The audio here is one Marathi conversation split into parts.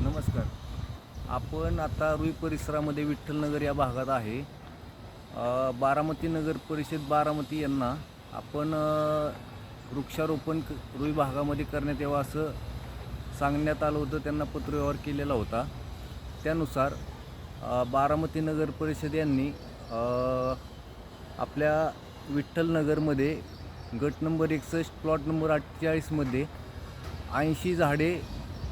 नमस्कार. आपण आता रुई परिसरामध्ये विठ्ठलनगर या भागात आहे. बारामती नगर परिषद बारामती यांना आपण वृक्षारोपण क- रुई भागामध्ये करण्यात यावं असं सांगण्यात आलं होतं. त्यांना पत्रव्यवहार केलेला होता. त्यानुसार बारामती नगर परिषद यांनी आपल्या विठ्ठलनगरमध्ये गट नंबर एकसष्ट प्लॉट नंबर अठ्ठेचाळीसमध्ये ऐंशी झाडे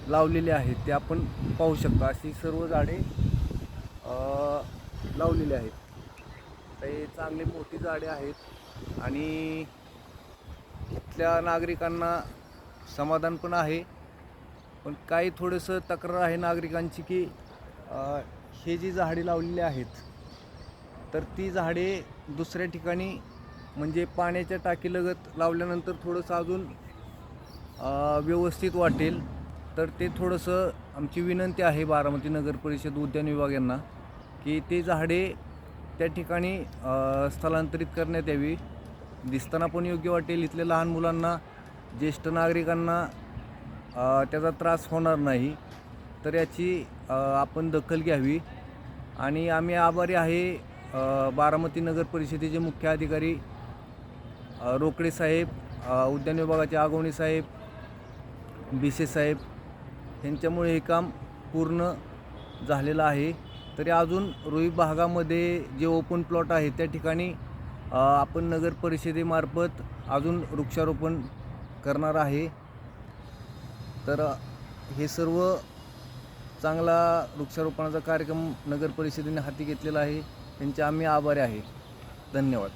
लावलेले आहेत ते आपण पाहू शकतो. अशी सर्व झाडे लावलेली आहेत. तर हे चांगले मोठी झाडे आहेत आणि इथल्या नागरिकांना समाधान पण आहे. पण काही थोडंसं तक्रार आहे नागरिकांची की हे जी झाडे लावलेली आहेत तर ती झाडे दुसऱ्या ठिकाणी म्हणजे पाण्याच्या टाकीलगत लावल्यानंतर थोडंसं अजून व्यवस्थित वाटेल. तर ते थोडंसं आमची विनंती आहे बारामती नगर परिषद उद्यान विभाग यांना की ते झाडे त्या ठिकाणी स्थलांतरित करण्यात यावी. दिसताना पण योग्य वाटेल इथल्या लहान मुलांना ज्येष्ठ नागरिकांना त्याचा त्रास होणार नाही. तर याची आपण दखल घ्यावी. आणि आम्ही आभारी आहे बारामती नगर परिषदेचे मुख्य अधिकारी रोकडे साहेब उद्यान विभागाचे आगवणी साहेब बी साहेब ह्यांच्यामुळे हे काम पूर्ण झालेलं आहे. तरी अजून रुई भागामध्ये जे ओपन प्लॉट आहे त्या ठिकाणी आपण नगर परिषदेमार्फत अजून वृक्षारोपण करणार आहे. तर हे सर्व चांगला वृक्षारोपणाचा कार्यक्रम नगर परिषदेने हाती घेतलेला आहे. त्यांचे आम्ही आभारी आहे. धन्यवाद.